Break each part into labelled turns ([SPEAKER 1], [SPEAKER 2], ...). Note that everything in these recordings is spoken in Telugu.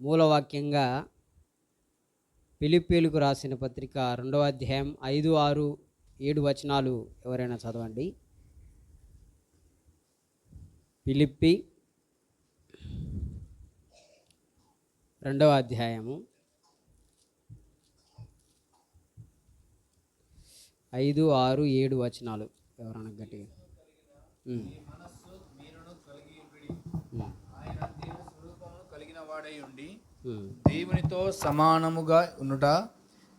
[SPEAKER 1] మూలవాక్యంగా పిలిపేలుకు రాసిన పత్రిక రెండవ అధ్యాయం ఐదు ఆరు ఏడు వచనాలు ఎవరైనా చదవండి. పిలిప్పి రెండవ అధ్యాయము ఐదు ఆరు ఏడు వచనాలు ఎవరైనా గట్టిగా ఉమ్. ఉమ్.
[SPEAKER 2] ఆయన దేవుని స్వరూపమును కలిగిన వాడై ఉండి. దేవునితో సమానముగా ఉండుట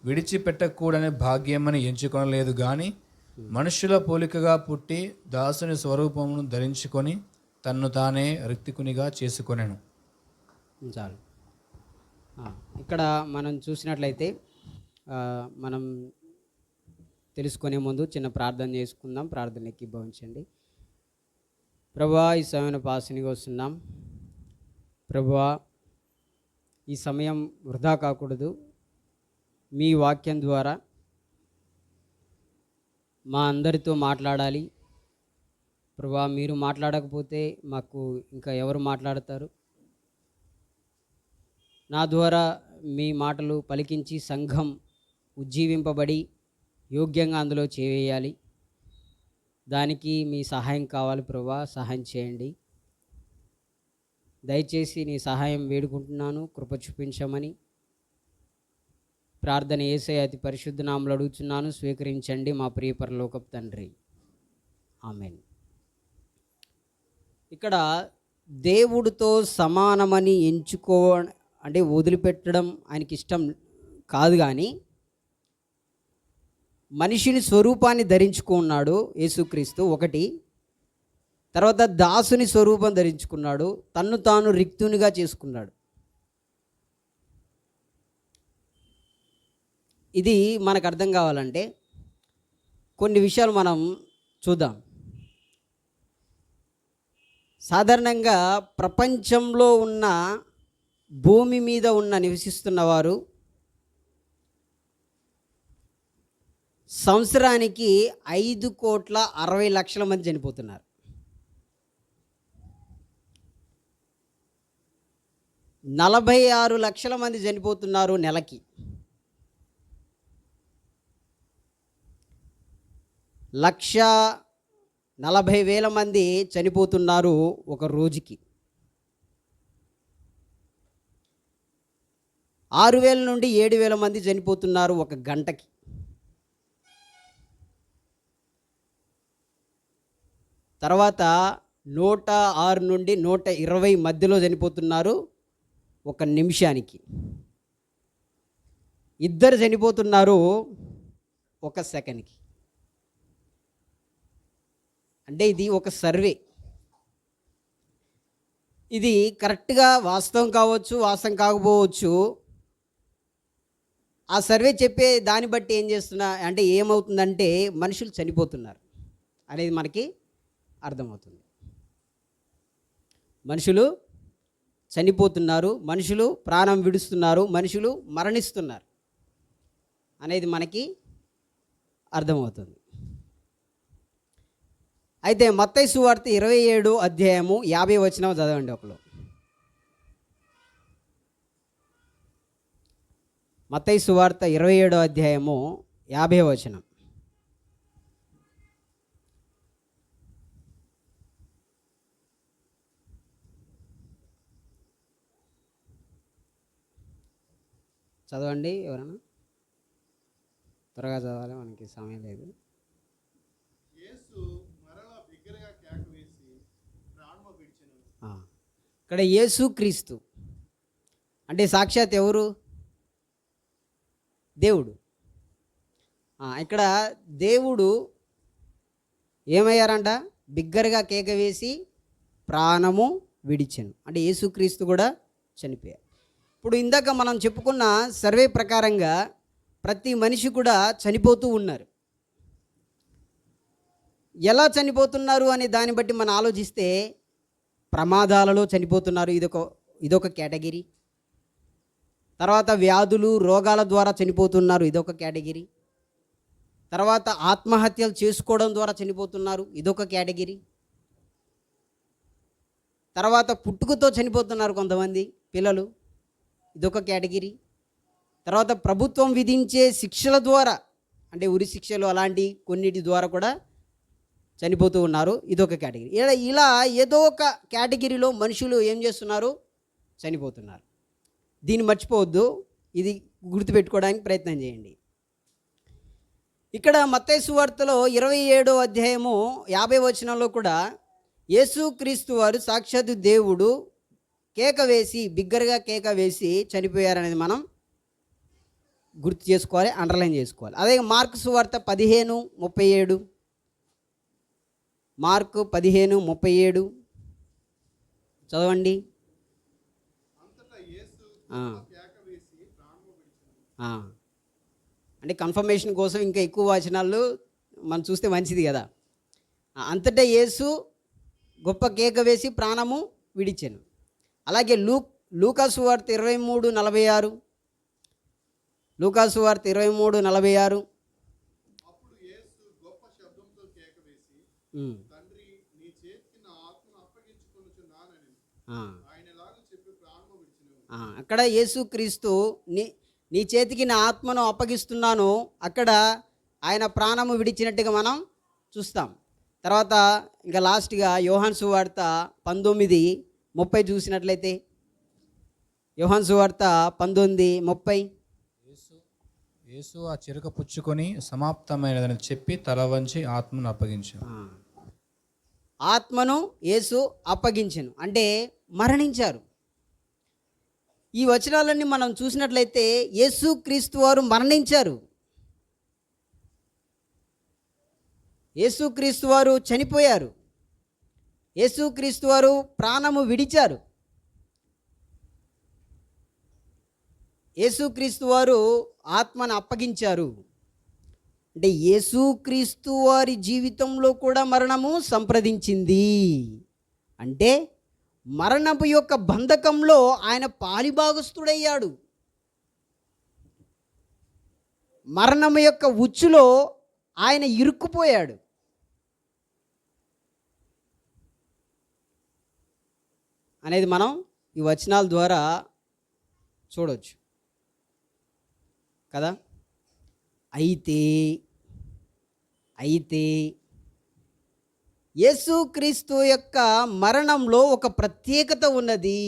[SPEAKER 2] విడిచిపెట్టకూడని భాగ్యమని ఎంచుకొనలేదు గాని మనుషుల పోలికగా పుట్టి దాసుని స్వరూపమును ధరించుకొని తన్ను తానే రిక్తికునిగా చేసుకొనెను.
[SPEAKER 1] చాలు. ఇక్కడ మనం చూసినట్లయితే మనం తెలుసుకునే ముందు చిన్న ప్రార్థన చేసుకుందాం. ప్రార్థన ఎక్కిభవించండి ప్రభా ఈ సమయం పాసనిగా వస్తున్నాం. ప్రభా ఈ సమయం వృధా కాకూడదు. మీ వాక్యం ద్వారా మా అందరితో మాట్లాడాలి. ప్రభా మీరు మాట్లాడకపోతే మాకు ఇంకా ఎవరు మాట్లాడతారు? నా ద్వారా మీ మాటలు పలికించి సంఘం ఉజ్జీవింపబడి యోగ్యంగా అందులో చేవేయాలి దానికి మీ సహాయం కావాలి ప్రభా సహాయం చేయండి. దయచేసి నీ సహాయం వేడుకుంటున్నాను. కృప చూపించమని ప్రార్థన ఏసే అతి పరిశుద్ధ నామలు అడుగుతున్నాను. స్వీకరించండి మా ప్రియ పరలోకపు తండ్రి. ఆమెన్. ఇక్కడ దేవుడితో సమానమని ఎంచుకో అంటే వదిలిపెట్టడం ఆయనకి ఇష్టం కాదు కానీ మనిషిని స్వరూపాన్ని ధరించుకున్నాడు యేసుక్రీస్తు. ఒకటి తర్వాత దాసుని స్వరూపం ధరించుకున్నాడు. తన్ను తాను రిక్తునిగా చేసుకున్నాడు. ఇది మనకు అర్థం కావాలంటే కొన్ని విషయాలు మనం చూద్దాం. సాధారణంగా ప్రపంచంలో ఉన్న భూమి మీద ఉన్న నివసిస్తున్న వారు సంవత్సరానికి ఐదు కోట్ల అరవై లక్షల మంది చనిపోతున్నారు. నలభై ఆరు లక్షల మంది చనిపోతున్నారు నెలకి. లక్ష నలభై వేల మంది చనిపోతున్నారు ఒక రోజుకి. ఆరు వేల నుండి ఏడు వేల మంది చనిపోతున్నారు ఒక గంటకి. తర్వాత నూట ఆరు నుండి నూట ఇరవై మధ్యలో చనిపోతున్నారు ఒక నిమిషానికి. ఇద్దరు చనిపోతున్నారు ఒక సెకండ్కి. అంటే ఇది ఒక సర్వే. ఇది కరెక్ట్గా వాస్తవం కావచ్చు వాస్తవం కాకపోవచ్చు. ఆ సర్వే చెప్పే దాన్ని బట్టి ఏం చేస్తున్నా అంటే ఏమవుతుందంటే మనుషులు చనిపోతున్నారు అనేది మనకి అర్థమవుతుంది. మనుషులు చనిపోతున్నారు మనుషులు ప్రాణం విడుస్తున్నారు మనుషులు మరణిస్తున్నారు అనేది మనకి అర్థమవుతుంది. అయితే మత్తయి సువార్త ఇరవై ఏడు అధ్యాయము యాభై వచనం చదవండి ఒకరు మత్తయి సువార్త ఇరవై ఏడో అధ్యాయము యాభై వచనం. చదవండి ఎవరైనా? త్వరగా చదవాలి మనకి సమయం లేదు. ఇక్కడ యేసు క్రీస్తు. అంటే సాక్షాత్ ఎవరు? దేవుడు. ఇక్కడ దేవుడు ఏమయ్యారంట? బిగ్గరగా కేక వేసి ప్రాణము విడిచెను. అంటే యేసుక్రీస్తు కూడా చనిపోయారు. ఇప్పుడు ఇందాక మనం చెప్పుకున్న సర్వే ప్రకారంగా ప్రతి మనిషి కూడా చనిపోతూ ఉన్నారు. ఎలా చనిపోతున్నారు అనే దాన్ని బట్టి మనం ఆలోచిస్తే ప్రమాదాలలో చనిపోతున్నారు. ఇదొక ఇదొక కేటగిరీ. తర్వాత వ్యాధులు రోగాల ద్వారా చనిపోతున్నారు. ఇదొక కేటగిరీ. తర్వాత ఆత్మహత్యలు చేసుకోవడం ద్వారా చనిపోతున్నారు. ఇదొక కేటగిరీ. తర్వాత పుట్టుకతో చనిపోతున్నారు కొంతమంది పిల్లలు. ఇదొక కేటగిరీ. తర్వాత ప్రభుత్వం విధించే శిక్షల ద్వారా అంటే ఉరి శిక్షలు అలాంటి కొన్నిటి ద్వారా కూడా చనిపోతూ ఉన్నారు. ఇదొక కేటగిరీ. ఇలా ఇలా ఏదో ఒక కేటగిరీలో మనుషులు ఏం చేస్తున్నారు? చనిపోతున్నారు. దీన్ని మర్చిపోవద్దు. ఇది గుర్తుపెట్టుకోవడానికి ప్రయత్నం చేయండి. ఇక్కడ మత్తేసు వార్తలో ఇరవై ఏడో అధ్యాయము యాభై వచనంలో కూడా యేసుక్రీస్తు వారు సాక్షాత్ దేవుడు కేక వేసి బిగ్గరగా కేక వేసి చనిపోయారనేది మనం గుర్తు చేసుకోవాలి అండర్లైన్ చేసుకోవాలి. అదే మార్క్స్ వార్త పదిహేను ముప్పై ఏడు. మార్కు పదిహేను ముప్పై ఏడు. చదవండి. అంటే కన్ఫర్మేషన్ కోసం ఇంకా ఎక్కువ వచనాలు మనం చూస్తే మంచిది కదా. అంతటా యేసు గొప్ప కేక వేసి ప్రాణము విడిచాను. అలాగే లూ లూకాసు వార్త ఇరవై మూడు నలభై ఆరు. లూకాసు వార్త ఇరవై మూడు నలభై ఆరు. అక్కడ యేసుక్రీస్తు నీ నీ చేతికి నా ఆత్మను అప్పగిస్తున్నాను. అక్కడ ఆయన ప్రాణము విడిచినట్టుగా మనం చూస్తాం. తర్వాత ఇంకా లాస్ట్గా యోహాన్ సువార్త పంతొమ్మిది ముప్పై చూసినట్లయితే. యోహాన్ సువార్త పంతొమ్మిది ముప్పై.
[SPEAKER 2] యేసు ఆ చిరక పుచ్చుకొని సమాప్తమైనదని చెప్పి తల వంచి ఆత్మను అప్పగించాను.
[SPEAKER 1] ఆత్మను యేసు అప్పగించెను. అంటే మరణించారు. ఈ వచనాలన్నీ మనం చూసినట్లయితే యేసు క్రీస్తు వారు మరణించారు. యేసుక్రీస్తు వారు చనిపోయారు. యేసుక్రీస్తు వారు ప్రాణము విడిచారు. యేసుక్రీస్తు వారు ఆత్మను అప్పగించారు. అంటే యేసుక్రీస్తు వారి జీవితంలో కూడా మరణము సంప్రదించింది. అంటే మరణపు యొక్క బంధకంలో ఆయన పాలిభాగస్థుడయ్యాడు. మరణము యొక్క ఉచ్చులో ఆయన ఇరుక్కుపోయాడు. అనేది మనం ఈ వచనాల ద్వారా చూడవచ్చు కదా? అయితే అయితే యేసుక్రీస్తు యొక్క మరణంలో ఒక ప్రత్యేకత ఉన్నది.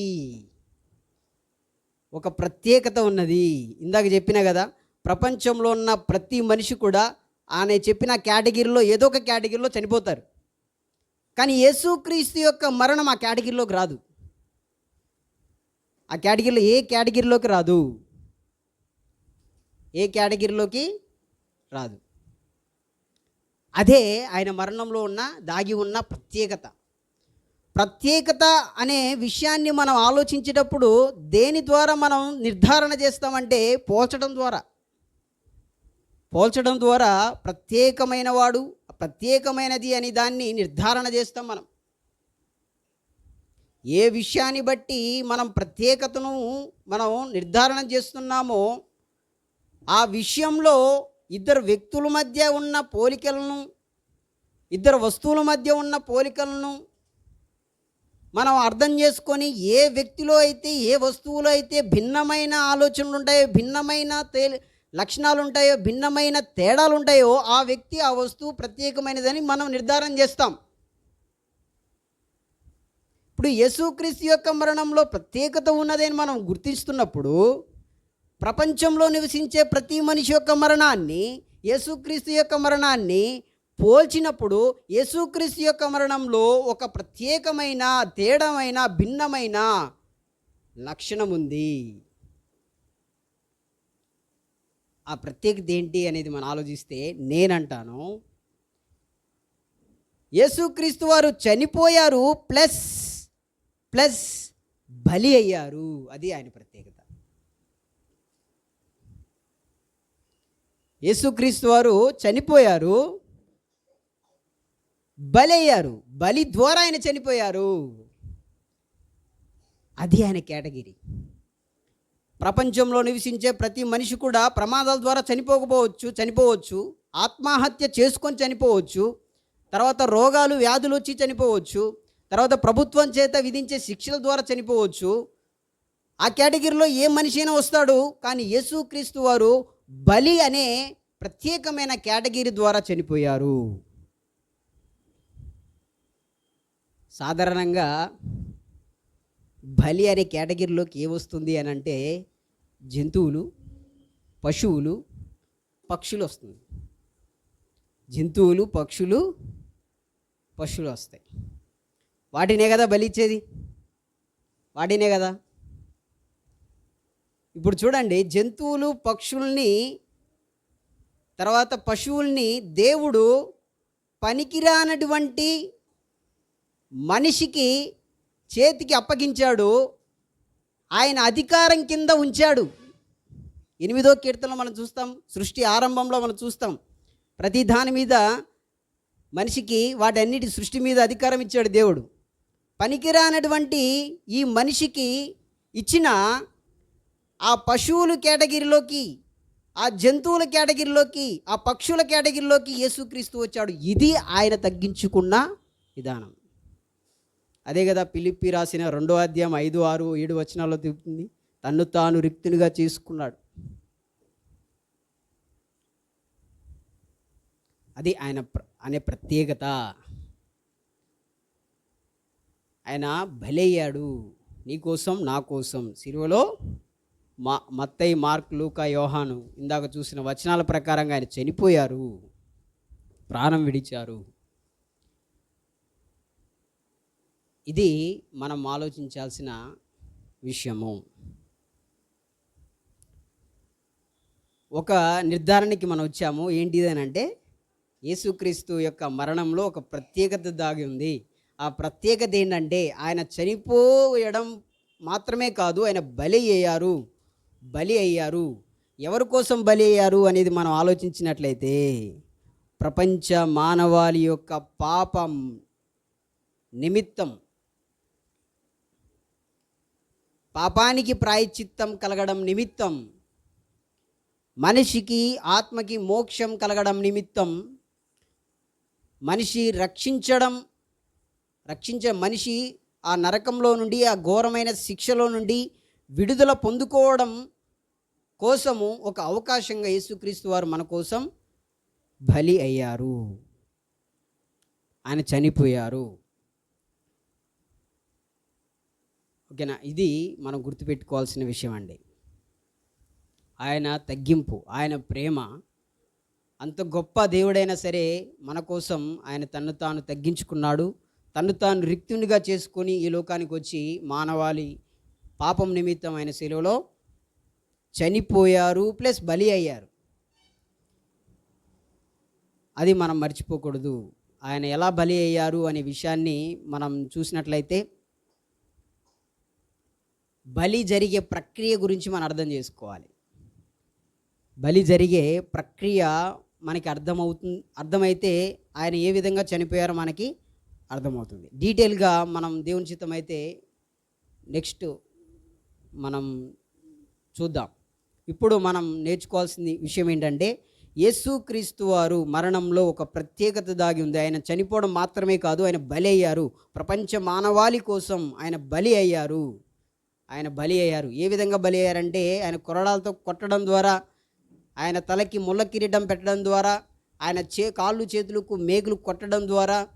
[SPEAKER 1] ఒక ప్రత్యేకత ఉన్నది. ఇందాక చెప్పిన కదా ప్రపంచంలో ఉన్న ప్రతి మనిషి కూడా ఆయన చెప్పిన కేటగిరీలో ఏదో ఒక కేటగిరీలో చనిపోతారు. కానీ యేసుక్రీస్తు యొక్క మరణం ఆ కేటగిరీలోకి రాదు. ఆ కేటగిరీలో ఏ కేటగిరీలోకి రాదు. ఏ కేటగిరీలోకి రాదు. అదే ఆయన మరణంలో ఉన్న దాగి ఉన్న ప్రత్యేకత. ప్రత్యేకత అనే విషయాన్ని మనం ఆలోచించేటప్పుడు దేని ద్వారా మనం నిర్ధారణ చేస్తామంటే పోల్చడం ద్వారా. పోల్చడం ద్వారా ప్రత్యేకమైన వాడు ప్రత్యేకమైనది అని దాన్ని నిర్ధారణ చేస్తాం మనం. ఏ విషయాన్ని బట్టి మనం ప్రత్యేకతను మనం నిర్ధారణ చేస్తున్నామో ఆ విషయంలో ఇద్దరు వ్యక్తుల మధ్య ఉన్న పోలికలను ఇద్దరు వస్తువుల మధ్య ఉన్న పోలికలను మనం అర్థం చేసుకొని ఏ వ్యక్తిలో అయితే ఏ వస్తువులో అయితే భిన్నమైన ఆలోచనలు ఉంటాయో భిన్నమైన తే లక్షణాలు ఉంటాయో భిన్నమైన తేడాలు ఉంటాయో ఆ వ్యక్తి ఆ వస్తువు ప్రత్యేకమైనదని మనం నిర్ధారణ చేస్తాం. ఇప్పుడు యేసుక్రీస్తు యొక్క మరణంలో ప్రత్యేకత ఉన్నదని మనం గుర్తిస్తున్నప్పుడు ప్రపంచంలో నివసించే ప్రతి మనిషి యొక్క మరణాన్ని యేసుక్రీస్తు యొక్క మరణాన్ని పోల్చినప్పుడు యేసుక్రీస్తు యొక్క మరణంలో ఒక ప్రత్యేకమైన తేడమైన భిన్నమైన లక్షణం ఉంది. ఆ ప్రత్యేకత ఏంటి అనేది మనం ఆలోచిస్తే నేనంటాను. యేసుక్రీస్తు వారు చనిపోయారు ప్లస్ ప్లస్ బలి అయ్యారు. అది ఆయన ప్రత్యేకత. యేసుక్రీస్తు వారు చనిపోయారు. బలి అయ్యారు. బలి ద్వారా ఆయన చనిపోయారు. అది ఆయన కేటగిరీ. ప్రపంచంలో నివసించే ప్రతి మనిషి కూడా ప్రమాదాల ద్వారా చనిపోకపోవచ్చు చనిపోవచ్చు. ఆత్మహత్య చేసుకొని చనిపోవచ్చు. తర్వాత రోగాలు వ్యాధులు వచ్చి చనిపోవచ్చు. తర్వాత ప్రభుత్వం చేత విధించే శిక్షల ద్వారా చనిపోవచ్చు. ఆ కేటగిరీలో ఏ మనిషి అయినా వస్తాడు. కానీ యేసుక్రీస్తు వారు బలి అనే ప్రత్యేకమైన కేటగిరీ ద్వారా చనిపోయారు. సాధారణంగా బలి అనే కేటగిరీలోకి ఏమొస్తుంది అని అంటే జంతువులు పశువులు పక్షులు వస్తుంది. జంతువులు పక్షులు పశువులు వస్తాయి. వాటినే కదా బలిచ్చేది వాటినే కదా? ఇప్పుడు చూడండి జంతువులు పక్షుల్ని తర్వాత పశువుల్ని దేవుడు పనికిరానటువంటి మనిషికి చేతికి అప్పగించాడు. ఆయన అధికారం కింద ఉంచాడు. ఎనిమిదో కీర్తనలో మనం చూస్తాం సృష్టి ఆరంభంలో మనం చూస్తాం. ప్రతి దాని మీద మనిషికి వాటన్నిటి సృష్టి మీద అధికారం ఇచ్చాడు దేవుడు. పనికిరానటువంటి ఈ మనిషికి ఇచ్చిన ఆ పశువుల కేటగిరీలోకి ఆ జంతువుల కేటగిరీలోకి ఆ పక్షుల కేటగిరీలోకి యేసుక్రీస్తు వచ్చాడు. ఇది ఆయన తగ్గించుకున్న విధానం. అదే కదా పిలిప్పి రాసిన రెండో అధ్యాయం ఐదు ఆరు ఏడు వచనాల్లో తిప్పుతుంది తన్ను తాను రిక్తునిగా చేసుకున్నాడు. అది ఆయన ప్ర- అనే ప్రత్యేకత. ఆయన బలయ్యాడు. నీకోసం నా కోసం. సిలువలో మా మత్తయి మార్క్ లూకా యోహాను ఇందాక చూసిన వచనాల ప్రకారంగా ఆయన చనిపోయారు. ప్రాణం విడిచారు. ఇది మనం ఆలోచించాల్సిన విషయము. ఒక నిర్ధారణకి మనం వచ్చాము. ఏంటిది అని అంటే యేసుక్రీస్తు యొక్క మరణంలో ఒక ప్రత్యేకత దాగి ఉంది. ఆ ప్రత్యేకత ఏంటంటే ఆయన చనిపోయడం మాత్రమే కాదు ఆయన బలి అయ్యారు. బలి అయ్యారు. ఎవరి కోసం బలి అయ్యారు అనేది మనం ఆలోచించినట్లయితే ప్రపంచ మానవాళి యొక్క పాపం నిమిత్తం పాపానికి ప్రాయశ్చిత్తం కలగడం నిమిత్తం మనిషికి ఆత్మకి మోక్షం కలగడం నిమిత్తం మనిషి రక్షించడం రక్షించే మనిషి ఆ నరకంలో నుండి ఆ ఘోరమైన శిక్షలో నుండి విడుదల పొందుకోవడం కోసము ఒక అవకాశంగా యేసుక్రీస్తు వారు మన కోసం బలి అయ్యారు. ఆయన చనిపోయారు. ఓకేనా? ఇది మనం గుర్తుపెట్టుకోవాల్సిన విషయం అండి. ఆయన తగ్గింపు ఆయన ప్రేమ అంత గొప్ప దేవుడైనా సరే మన కోసం ఆయన తన్ను తాను తగ్గించుకున్నాడు. తను తాను రిక్తునిగా చేసుకొని ఈ లోకానికి వచ్చి మానవాళి పాపం నిమిత్తం శిలువలో చనిపోయారు ప్లస్ బలి అయ్యారు. అది మనం మర్చిపోకూడదు. ఆయన ఎలా బలి అయ్యారు అనే విషయాన్ని మనం చూసినట్లయితే బలి జరిగే ప్రక్రియ గురించి మనం అర్థం చేసుకోవాలి. బలి జరిగే ప్రక్రియ మనకి అర్థమవుతుంది అర్థమైతే ఆయన ఏ విధంగా చనిపోయారో మనకి అర్థమవుతుంది. డీటెయిల్గా మనం దేవుని చిత్తం అయితే నెక్స్ట్ మనం చూద్దాం. ఇప్పుడు మనం నేర్చుకోవాల్సిన విషయం ఏంటంటే యేసుక్రీస్తు వారు మరణంలో ఒక ప్రత్యేకత దాగి ఉంది. ఆయన చనిపోవడం మాత్రమే కాదు ఆయన బలి అయ్యారు. ప్రపంచ మానవాళి కోసం ఆయన బలి అయ్యారు. ఆయన బలి అయ్యారు. ఏ విధంగా బలి అయ్యారంటే ఆయన కొరడాలతో కొట్టడం ద్వారా ఆయన తలకి ముళ్ళ కిరీటం పెట్టడం ద్వారా ఆయన చే కాళ్ళు చేతులకు మేకులు కొట్టడం ద్వారా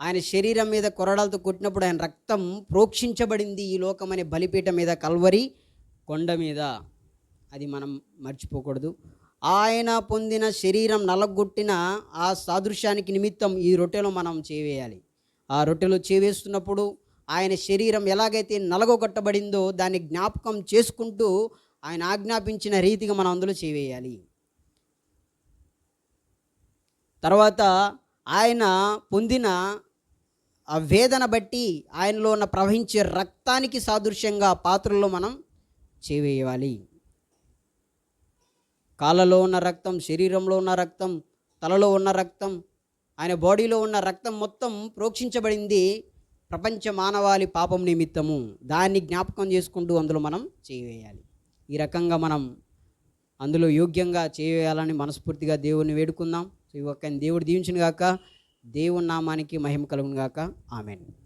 [SPEAKER 1] ఆయన శరీరం మీద కొరడాలతో కొట్టినప్పుడు ఆయన రక్తం ప్రోక్షించబడింది ఈ లోకమనే బలిపీఠం మీద కల్వరి కొండ మీద. అది మనం మర్చిపోకూడదు. ఆయన పొందిన శరీరం నలగొట్టిన ఆ సాదృశ్యానికి నిమిత్తం ఈ రొట్టెలో మనం చేవేయాలి. ఆ రొట్టెలో చేవేస్తున్నప్పుడు ఆయన శరీరం ఎలాగైతే నలగొట్టబడిందో దాన్ని జ్ఞాపకం చేసుకుంటూ ఆయన ఆజ్ఞాపించిన రీతిగా మనం అందులో చేవేయాలి. తర్వాత ఆయన పొందిన ఆ వేదన బట్టి ఆయనలో ఉన్న ప్రవహించే రక్తానికి సాదృశ్యంగా పాత్రలో మనం చేవేయాలి. కాళ్ళలో ఉన్న రక్తం శరీరంలో ఉన్న రక్తం తలలో ఉన్న రక్తం ఆయన బాడీలో ఉన్న రక్తం మొత్తం ప్రోక్షించబడింది ప్రపంచ మానవాళి పాపం నిమిత్తము. దాన్ని జ్ఞాపకం చేసుకుంటూ అందులో మనం చేయాలి ఈ రకంగా మనం అందులో యోగ్యంగా చేయాలని మనస్ఫూర్తిగా దేవుని వేడుకుందాం. ఈ ఒక్క దేవుడు దీవించిన గాక దేవుని నామానికి మహిమ కలుగును గాక ఆమెను.